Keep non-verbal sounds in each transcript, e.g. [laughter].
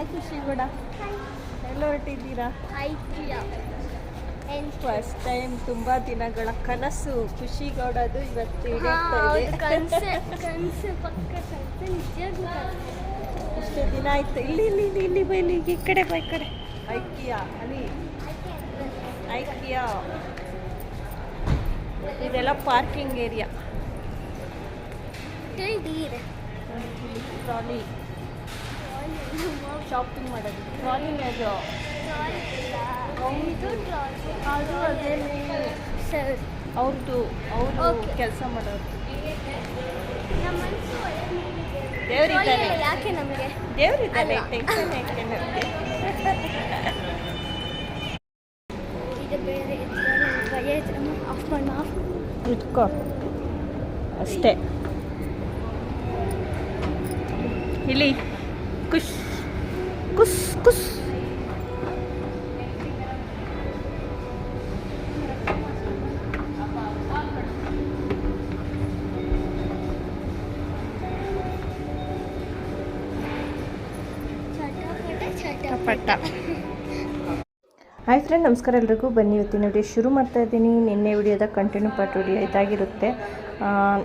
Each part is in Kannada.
ಹಾಯ್ ಖುಷಿ ಕೂಡ ಎಲ್ಲ ಹೊರಟಿದ್ದೀರಾ? ಫಸ್ಟ್ ಟೈಮ್ ತುಂಬಾ ದಿನಗಳ ಕನಸು. ಖುಷಿ ಗೌಡದು ಇವತ್ತು [laughs] ಇಷ್ಟು ದಿನ ಆಯ್ತು. ಇಲ್ಲಿ ಇಲ್ಲಿ ಇಲ್ಲಿ ಇಲ್ಲಿ ಬೈ ಇಲ್ಲಿ ಈ ಕಡೆ ಬೈ ಕಡೆ. ಐಕಿಯಾ ಅಲ್ಲಿ. ಐಕಿಯಾ ಇದೆಲ್ಲ ಪಾರ್ಕಿಂಗ್ ಏರಿಯಾ ಟ್ರಾಲಿ ಶಾಪಿಂಗ್ ಮಾಡೋದು. ಟ್ರಾಲಿ ಅದು. ಅವ್ರದ್ದು ಅವರು. ಕೆಲಸ ಮಾಡೋರು ದೇವ್ರಿದ್ದಾರೆ ಯಾಕೆ ನಮಗೆ? ದೇವ್ರಿದ್ದಾರೆ ಅಲ್ಲ. ಟೆನ್ಷನ್ ಯಾಕೆ ನಮಗೆ? [laughs] ಇದು ಬೇರೆ ಭಯ ಆಫ್ ಮಾಡಿ ಆಫ್ ಇಟ್ಕೋ. ಅಷ್ಟೇ. ಇಲ್ಲಿ. ಕುಶ್ ಕುಸ್ ಕುಸ್. ಚಟಪಟ. ಹಾಯ್ ಫ್ರೆಂಡ್ ನಮಸ್ಕಾರ ಎಲ್ರಿಗೂ. ಬನ್ನಿ ಇವತ್ತಿನ ವಿಡಿಯೋ ಶುರು ಮಾಡ್ತಾ ಇದ್ದೀನಿ. ನಿನ್ನೆ ವಿಡಿಯೋದ ಕಂಟಿನ್ಯೂ ಪಾರ್ಟ್ ವಿಡಿಯೋ ಇದಾಗಿರುತ್ತೆ.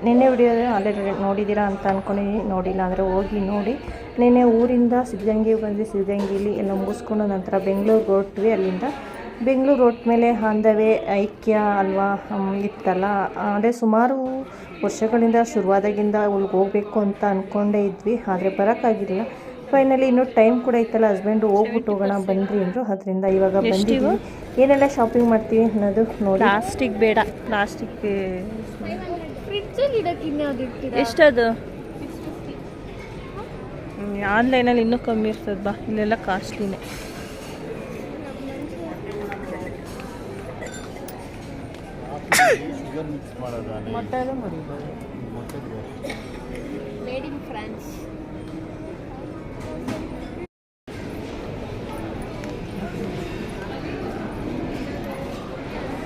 ನಿನ್ನೆ ವಿಡಿಯೋ ಆಲ್ರೆಡಿ ನೋಡಿದ್ದೀರಾ ಅಂತ ಅಂದ್ಕೊಂಡಿದ್ದೀನಿ ನೋಡಿಲ್ಲ ಅಂದರೆ ಹೋಗಿ ನೋಡಿ. ನಿನ್ನೆ ಊರಿಂದ ಸಿದ್ಧಗಂಗೆ ಬಂದ್ವಿ ಸಿದ್ಧಗಂಗೆಲಿ ಎಲ್ಲ ಮುಗಿಸ್ಕೊಂಡು ನಂತರ ಬೆಂಗಳೂರು ಹೊರಟ್ವಿ. ಅಲ್ಲಿಂದ ಬೆಂಗಳೂರು ಹೊರಟ ಮೇಲೆ ಹಾಂದವೇ ಐಕ್ಯ ಅಲ್ವಾ ಇತ್ತಲ್ಲ. ಅದೇ ಸುಮಾರು ವರ್ಷಗಳಿಂದ ಶುರುವಾದಾಗಿಂದ ಅವ್ಳಿಗೆ ಹೋಗಬೇಕು ಅಂತ ಅಂದ್ಕೊಂಡೇ ಇದ್ವಿ. ಆದರೆ ಬರೋಕ್ಕಾಗಿಲ್ಲ ಫೈನಲಿ ಇನ್ನೂ ಟೈಮ್ ಕೂಡ ಇತ್ತಲ್ಲ ಹಸ್ಬೆಂಡು ಹೋಗ್ಬಿಟ್ಟು ಹೋಗೋಣ ಬಂದ್ರಿ ಅಂದರು. ಅದರಿಂದ ಇವಾಗ ಬಂದಿದ್ದೀವಿ ಏನೆಲ್ಲ ಶಾಪಿಂಗ್ ಮಾಡ್ತೀವಿ ಅನ್ನೋದು ನೋಡಿ. ಪ್ಲಾಸ್ಟಿಕ್ ಬೇಡ. ಪ್ಲಾಸ್ಟಿಕ್ ಫ್ರಿಡ್ಜಲ್ಲಿ ಇಡ್ತೀರಾ ಆನ್ಲೈನಲ್ಲಿ ಇನ್ನೂ ಕಮ್ಮಿ ಇರ್ತದೆ. ಬಾ ಇಲ್ಲೆಲ್ಲ ಕಾಸ್ಟ್ಲಿನೇ.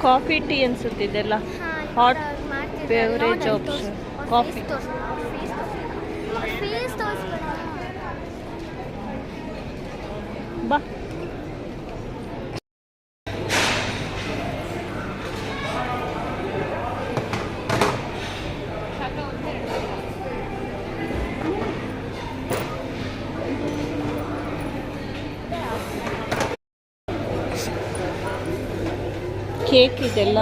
ಕಾಫಿ ಟೀ ಅನ್ಸುತ್ತಿದೆಲ್ಲ ಹಾಟ್ ಬೇವ್ರೇಜ್ ಆಪ್ಷನ್ ಇನ್ ಬಾ ಕೇಕ್ ಇದೆಲ್ಲ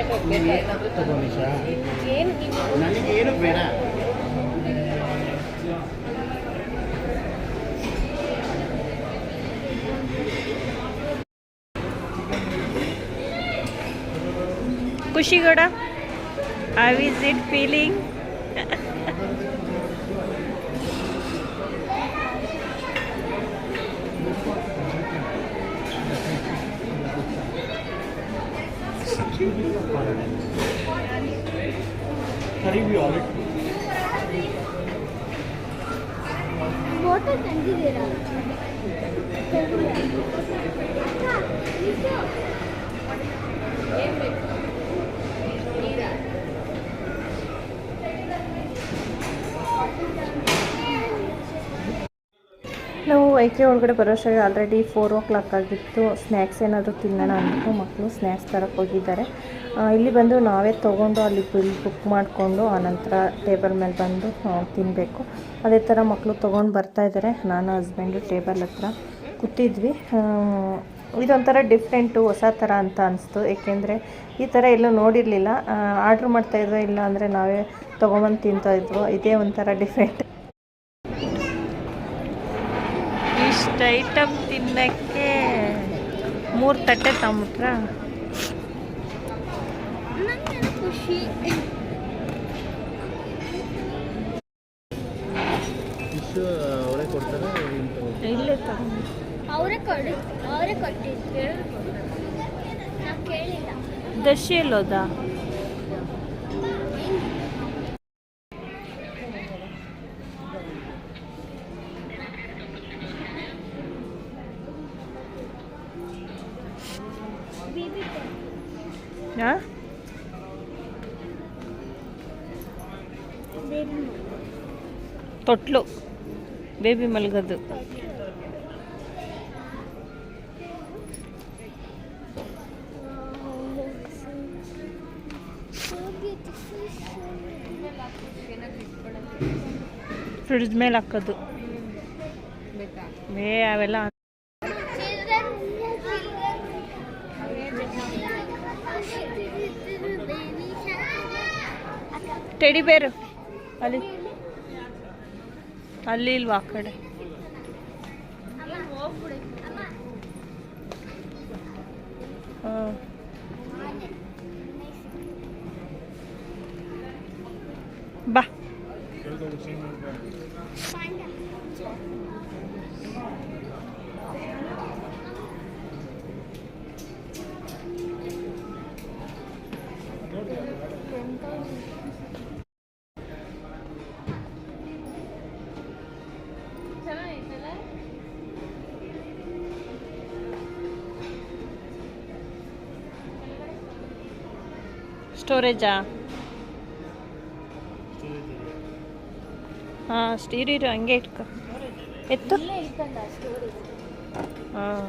ಏನಾದರೂ ತಗೋ ನಿಶಾ ಏನು ನನಗೆ ಏನು ಬೇಡ Khushigowda I it feeling photo ತಂದಿದ್ದೀರಾ ನಾವು ಐಕೆ ಒಳಗಡೆ ಬರೋಷ್ಟಾಗಿ ಆಲ್ರೆಡಿ ಫೋರ್ ಓ ಕ್ಲಾಕ್ ಆಗಿತ್ತು. ಸ್ನ್ಯಾಕ್ಸ್ ಏನಾದರೂ ತಿನ್ನೋಣ ಅಂದ್ಬಿಟ್ಟು ಮಕ್ಕಳು ಸ್ನ್ಯಾಕ್ಸ್ ತರಕ್ಕೆ ಹೋಗಿದ್ದಾರೆ. ಇಲ್ಲಿ ಬಂದು ನಾವೇ ತೊಗೊಂಡು ಅಲ್ಲಿ ಬಿಲ್ ಬುಕ್ ಮಾಡಿಕೊಂಡು ಆನಂತರ ಟೇಬಲ್ ಮೇಲೆ ಬಂದು ತಿನ್ನಬೇಕು ಅದೇ ಥರ ಮಕ್ಕಳು ತೊಗೊಂಡು ಬರ್ತಾ ಇದ್ದಾರೆ ನಾನು ಹಸ್ಬೆಂಡು ಟೇಬಲ್ ಹತ್ರ ಕೂತಿದ್ವಿ. ಇದೊಂಥರ ಡಿಫ್ರೆಂಟು ಹೊಸ ಥರ ಅಂತ ಅನಿಸ್ತು. ಏಕೆಂದರೆ ಈ ಥರ ಎಲ್ಲೂ ನೋಡಿರಲಿಲ್ಲ. ಆರ್ಡ್ರ್ ಮಾಡ್ತಾಯಿದ್ವೋ ಇಲ್ಲ ಅಂದರೆ ನಾವೇ ತೊಗೊಂಬಂದು ತಿಂತಾಯಿದ್ವು ಇದೇ ಒಂಥರ ಡಿಫ್ರೆಂಟ್ ಇಷ್ಟು ಐಟಮ್ ತಿನ್ನಕ್ಕೆ ಮೂರು ತಟ್ಟೆ ತಗೊಂಬಿಟ್ರ Uh, ಅವರೇ ಕೊಡ್ತಾರೆ ಅವರೇ ಅವರೇ ನಾವು ಕೇಳಿಲ್ಲ ಹಾಂ? ತೊಟ್ಲು ಬೇಬಿ ಮಲ್ಗದು ಫ್ರಿಡ್ಜ್ ಮೇಲೆ ಹಾಕೋದು ಏ ಅವೆಲ್ಲ ಟೆಡಿ ಬೇರು ಅಲ್ಲಿ ಅಲ್ಲಿ ಇಲ್ವಾ ಆ ಕಡೆ? ಹಾಂ ಸ್ಟೋರೇಜಾ ಹಾಂ ಸ್ಟೀರಿರು ಹಂಗೆ ಇಟ್ಕೊ. ಎತ್ತು? ಹಾಂ.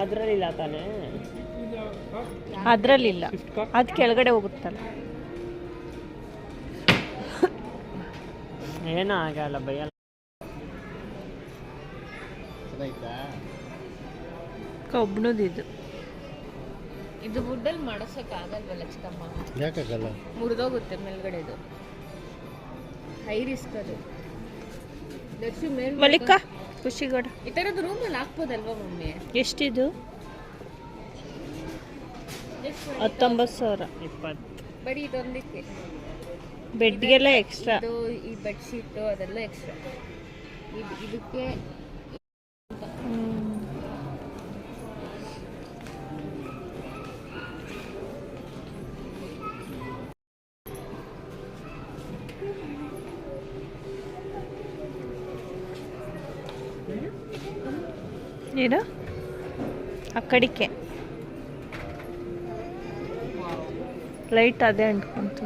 ಅದರಲ್ಲಿಲ್ಲ ತಾನೇ? ಅದರಲ್ಲಿಲ್ಲ. ಅದು ಕೆಳಗಡೆ ಹೋಗುತ್ತಲ್ಲ. ಏನೂ ಆಗಲ್ಲ ಭಯ ಕಬ್ಬಣದಿದು ಇದು ವುಡ್ಡಲ್ಲಿ ಮಾಡಿಸೋಕ್ಕಾಗಲ್ವಲ್ಲ ಚಿಕ್ಕಮ್ಮ? ಯಾಕಾಗಲ್ಲ? ಮುರಿದೋಗುತ್ತೆ ಮೇಲ್ಗಡೆದು ಹೈ ರಿಸ್ಕ್ ಅದು. ದರ್ಶು ಮೇಲ್ ಮಲ್ಲಿಕ ಖುಷಿಗೌಡ. ಈ ಥರದ್ದು ರೂಮಲ್ಲಿ ಹಾಕ್ಬೋದಲ್ವಾ ಮಮ್ಮಿ? ಎಷ್ಟಿದು? ಹತ್ತೊಂಬತ್ತು ಸಾವಿರ. ಇಪ್ಪತ್ತು. ಬರೀ ಇದೊಂದಕ್ಕೆ. ಬೆಡ್ಗೆಲ್ಲ ಎಕ್ಸ್ಟ್ರಾ ಇದು ಈ ಬೆಡ್ಶೀಟು ಅದೆಲ್ಲ ಎಕ್ಸ್ಟ್ರಾ ಇದು ಇದಕ್ಕೆ ಏನು ಆ ಕಡಿಕೆ. ಲೈಟ್ ಅದೇ ಅಂಟ್ಕೊಂತ.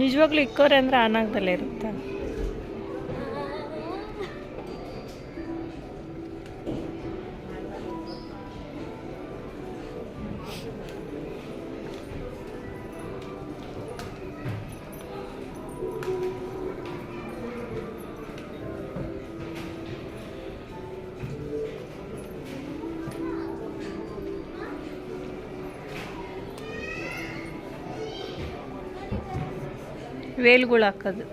ನಿಜವಾಗ್ಲೂ ಇಕ್ಕೋರೆ ಅಂದ್ರೆ ಆನಾಗ್ದಲ್ಲೇ ಇರುತ್ತೆ ವೇಲ್ಗಳು ಹಾಕೋದು.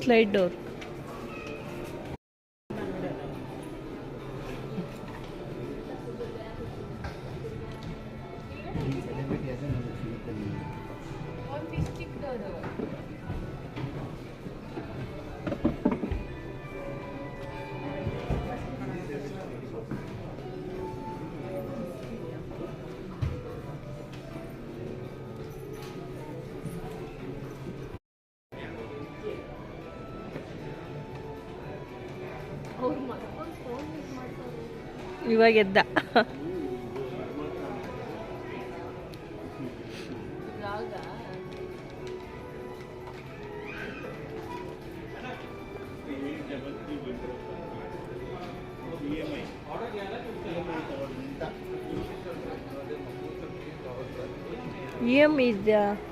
Slide door 이거 하겠다. [laughs] ಇದೆಯಾ ಏನು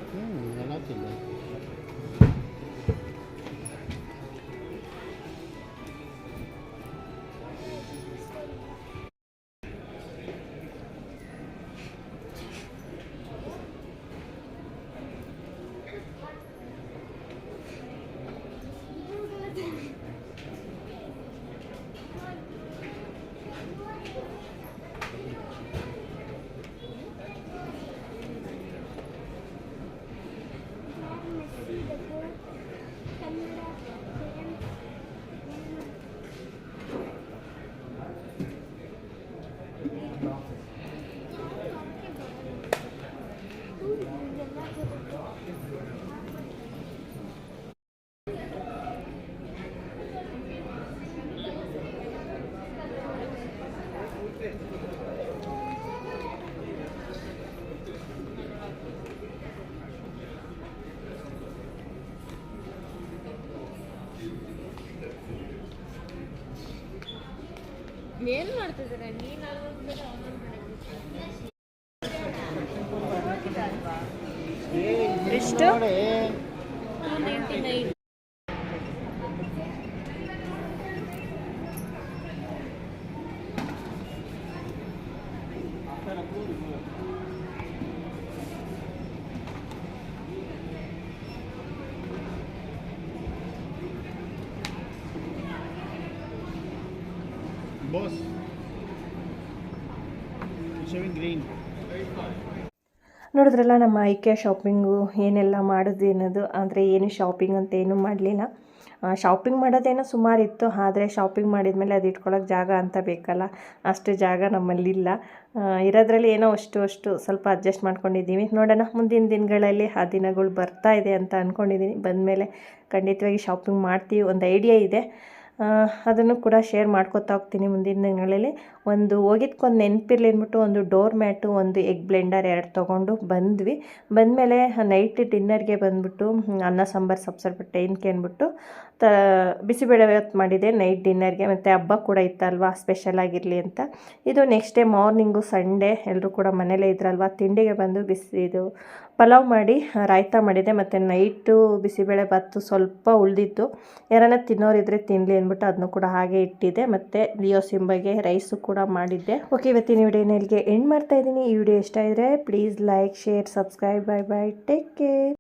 ಮಾಡ್ತಿದ್ದಾರೆ ನೀನು ಅಲ್ಲೊಂದು ಕಡೆ ಅವನೊಂದು ಕಡೆ ಅಲ್ವಾ ಎಷ್ಟು two ninety nine boss shaving green. ನೋಡಿದ್ರಲ್ಲ ನಮ್ಮ ಐಕೆ ಶಾಪಿಂಗು ಏನೆಲ್ಲ ಮಾಡೋದು ಏನದು? ಅಂದರೆ ಏನು ಶಾಪಿಂಗ್ ಅಂತ ಏನೂ ಮಾಡಲಿಲ್ಲ. ಶಾಪಿಂಗ್ ಮಾಡೋದೇನೋ ಸುಮಾರು ಇತ್ತು, ಆದರೆ ಶಾಪಿಂಗ್ ಮಾಡಿದ್ಮೇಲೆ ಅದು ಇಟ್ಕೊಳ್ಳೋಕೆ ಜಾಗ ಅಂತ ಬೇಕಲ್ಲ. ಅಷ್ಟು ಜಾಗ ನಮ್ಮಲ್ಲಿಲ್ಲ. ಇರೋದ್ರಲ್ಲಿ ಏನೋ ಅಷ್ಟು ಅಷ್ಟು ಸ್ವಲ್ಪ ಅಡ್ಜಸ್ಟ್ ಮಾಡ್ಕೊಂಡಿದ್ದೀವಿ. ನೋಡೋಣ, ಮುಂದಿನ ದಿನಗಳಲ್ಲಿ ಆ ದಿನಗಳು ಬರ್ತಾ ಇದೆ ಅಂತ ಅಂದ್ಕೊಂಡಿದ್ದೀನಿ ಬಂದಮೇಲೆ ಖಂಡಿತವಾಗಿ ಶಾಪಿಂಗ್ ಮಾಡ್ತೀವಿ. ಒಂದು ಐಡಿಯಾ ಇದೆ. ಅದನ್ನು ಕೂಡ ಶೇರ್ ಮಾಡ್ಕೊತಾ ಹೋಗ್ತೀನಿ ಮುಂದಿನ ದಿನಗಳಲ್ಲಿ. ಒಂದು ಹೋಗಿದ್ಕೊಂದು ನೆನಪಿರ್ಲಿ ಅಂದ್ಬಿಟ್ಟು ಒಂದು ಡೋರ್ ಮ್ಯಾಟು ಒಂದು ಎಗ್ ಬ್ಲೆಂಡರ್ ಎರಡು ತೊಗೊಂಡು ಬಂದ್ವಿ. ಬಂದಮೇಲೆ ನೈಟ್ ಡಿನ್ನರ್ಗೆ ಬಂದ್ಬಿಟ್ಟು ಅನ್ನ, ಸಾಂಬಾರು ಸೊಪ್ಪು ಏನಕ್ಕೆ ಅಂದ್ಬಿಟ್ಟು ತ ಬಿಸಿಬೇಳೆ ಹೊತ್ತು ಮಾಡಿದೆ ನೈಟ್ ಡಿನ್ನರ್ಗೆ ಮತ್ತು ಹಬ್ಬ ಕೂಡ ಇತ್ತಲ್ವಾ ಸ್ಪೆಷಲ್ ಆಗಿರಲಿ ಅಂತ. ಇದು ನೆಕ್ಸ್ಟ್ ಡೇ ಮಾರ್ನಿಂಗು ಸಂಡೇ ಎಲ್ಲರೂ ಕೂಡ ಮನೇಲೇ ಇದ್ರಲ್ವಾ, ತಿಂಡಿಗೆ ಬಂದು ಬಿಸಿ ಇದು ಪಲಾವ್ ಮಾಡಿ ರಾಯ್ತ ಮಾಡಿದೆ ಮತ್ತು ನೈಟು ಬಿಸಿಬೇಳೆ ಭಾತು ಸ್ವಲ್ಪ ಉಳಿದಿತ್ತು. ಯಾರನ್ನ ತಿನ್ನೋರಿದ್ರೆ ತಿನ್ನಲಿ ಅಂದ್ಬಿಟ್ಟು ಅದನ್ನು ಕೂಡ ಹಾಗೆ ಇಟ್ಟಿದ್ದೆ. ಮತ್ತು ಲಿಯೋ ಸಿಂಬಗೆ ರೈಸು ಕೂಡ ಮಾಡಿದ್ದೆ. ಓಕೆ, ಇವತ್ತಿನ ವಿಡಿಯೋನ ಇಲ್ಲಿಗೆ ಎಂಡ್ ಮಾಡ್ತಾಯಿದ್ದೀನಿ ಈ ವಿಡಿಯೋ ಇಷ್ಟ ಇದ್ದರೆ please like share subscribe bye bye take care